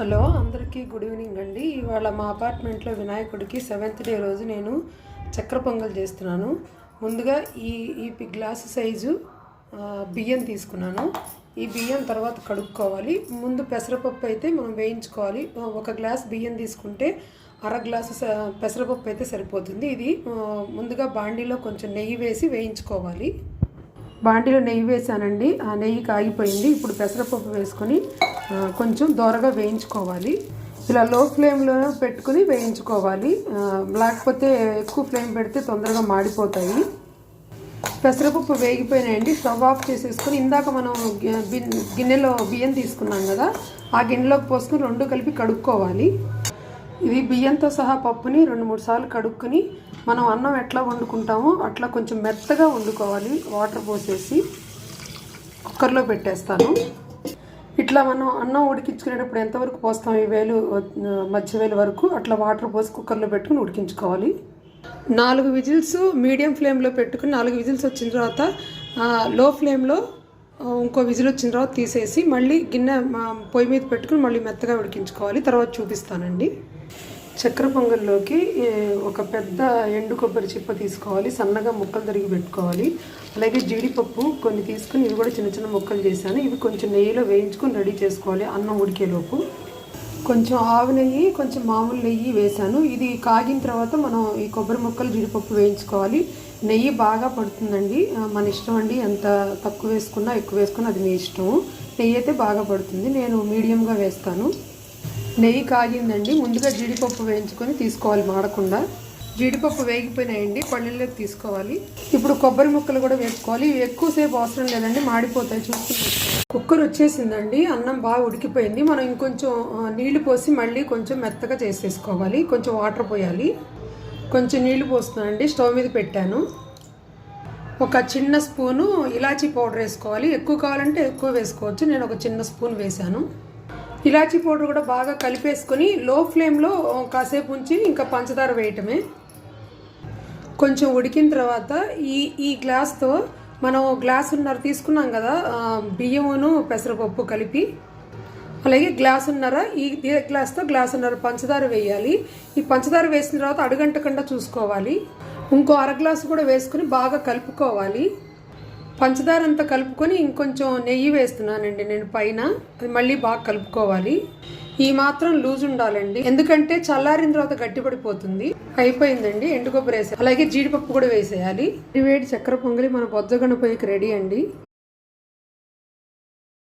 Hello అందరికీ good evening అండి. ఇవాళ మా అపార్ట్మెంట్లో వినాయకుడికి సెవెంత్ డే రోజు నేను చక్కెర పొంగల్ చేస్తున్నాను. ముందుగా ఈ ఈ గ్లాస్ గ్లాసు సైజు బియ్యం తీసుకున్నాను. ఈ బియ్యం తర్వాత కడుక్కోవాలి. ముందు పెసరపప్పు అయితే మనం వేయించుకోవాలి. ఒక గ్లాస్ బియ్యం తీసుకుంటే అర గ్లాసు స- పెసరపప్పు అయితే సరిపోతుంది. ఇది ముందుగా బాండీలో కొంచెం నెయ్యి వేసి వేయించుకోవాలి. బాండీలో నెయ్యి వేసానండి. ఆ నెయ్యి కాగిపోయింది. ఇప్పుడు పెసరపప్పు వేసుకొని కొంచెం దోరగా వేయించుకోవాలి. ఇలా లో ఫ్లేమ్లో పెట్టుకుని వేయించుకోవాలి. లేకపోతే ఎక్కువ ఫ్లేమ్ పెడితే తొందరగా మాడిపోతాయి. పెసరపప్పు వేగిపోయినాయండి. స్టవ్ ఆఫ్ చేసేసుకొని ఇందాక మనం గిన్నెలో బియ్యం తీసుకున్నాం కదా ఆ గిన్నెలోకి పోసుకొని రెండు కలిపి కడుక్కోవాలి. ఇది బియ్యంతో సహా పప్పుని రెండు మూడు సార్లు కడుక్కుని మనం అన్నం ఎట్లా వండుకుంటామో అట్లా కొంచెం మెత్తగా వండుకోవాలి వాటర్ పోసేసి కుక్కర్లో పెట్టేస్తాను. ఇట్లా మనం అన్నం ఉడికించుకునేటప్పుడు ఎంతవరకు పోస్తాం ఈ వేలు మధ్య వేలు వరకు? అట్లా వాటర్ పోసి కుక్కర్లో పెట్టుకుని ఉడికించుకోవాలి. నాలుగు విజిల్స్ మీడియం ఫ్లేమ్లో పెట్టుకుని నాలుగు విజిల్స్ వచ్చిన తర్వాత లో ఫ్లేమ్లో ఇంకో విజిల్ వచ్చిన తర్వాత తీసేసి మళ్ళీ గిన్నె మా పొయ్యి మీద పెట్టుకుని మళ్ళీ మెత్తగా ఉడికించుకోవాలి. తర్వాత చూపిస్తానండి. చక్కెర పొంగల్లోకి ఒక పెద్ద ఎండు కొబ్బరి చిప్ప తీసుకోవాలి. సన్నగా ముక్కలు తరిగి పెట్టుకోవాలి. అలాగే జీడిపప్పు కొన్ని తీసుకుని ఇవి కూడా చిన్న చిన్న ముక్కలు చేశాను. ఇవి కొంచెం నెయ్యిలో వేయించుకొని రెడీ చేసుకోవాలి అన్నం ఉడికేలోపు. కొంచెం ఆవు నెయ్యి కొంచెం మామూలు నెయ్యి వేశాను. ఇది కాగిన తర్వాత మనం ఈ కొబ్బరి ముక్కలు జీడిపప్పు వేయించుకోవాలి. నెయ్యి బాగా పడుతుందండి. మన ఇష్టం అండి. ఎంత తక్కువ వేసుకున్నా ఎక్కువ వేసుకున్నా అది మీ ఇష్టం. నెయ్యి అయితే బాగా పడుతుంది. నేను మీడియంగా వేస్తాను. నెయ్యి కాగిందండి. ముందుగా జీడిపప్పు వేయించుకొని తీసుకోవాలి మాడకుండా. జీడిపప్పు వేగిపోయినాయండి. పళ్ళల్లోకి తీసుకోవాలి. ఇప్పుడు కొబ్బరి ముక్కలు కూడా వేసుకోవాలి. ఇవి ఎక్కువసేపు అవసరం లేదండి. మాడిపోతాయి. చూసుకుని కుక్కర్ వచ్చేసిందండి. అన్నం బాగా ఉడికిపోయింది. మనం ఇంకొంచెం నీళ్ళు పోసి మళ్ళీ కొంచెం మెత్తగా చేసేసుకోవాలి. కొంచెం వాటర్ పోయాలి. కొంచెం నీళ్ళు పోస్తున్నానండి స్టవ్ మీద పెట్టాను. ఒక చిన్న స్పూను ఇలాచీ పౌడర్ వేసుకోవాలి. ఎక్కువ కావాలంటే ఎక్కువ వేసుకోవచ్చు. నేను ఒక చిన్న స్పూన్ వేశాను. ఇలాచీ పౌడర్ కూడా బాగా కలిపేసుకొని లో ఫ్లేమ్లో కాసేపు ఉంచి ఇంకా పంచదార వేయటమే. కొంచెం ఉడికిన తర్వాత ఈ ఈ గ్లాస్తో మనం గ్లాసున్నర తీసుకున్నాం కదా బియ్యమును పెసరపప్పు కలిపి అలాగే గ్లాస్ ఉన్నారా ఈ గ్లాస్తో గ్లాస్తో గ్లాసున్నర పంచదార వేయాలి. ఈ పంచదార వేసిన తర్వాత అడుగంటకుండా చూసుకోవాలి. ఇంకో అర గ్లాసు కూడా వేసుకుని బాగా కలుపుకోవాలి. పంచదార అంతా కలుపుకొని ఇంకొంచెం నెయ్యి వేస్తున్నానండి నేను పైన. అది మళ్ళీ బాగా కలుపుకోవాలి. ఈ మాత్రం లూజ్ ఉండాలండి. ఎందుకంటే చల్లారిన తర్వాత గట్టిపడిపోతుంది. అయిపోయిందండి ఎండు కొబ్బరి వేసే అలాగే జీడిపప్పు కూడా వేసేయాలి. వేడి చక్కెర పొంగలి మన బొజ్జగణ పొయ్యికి రెడీ అండి.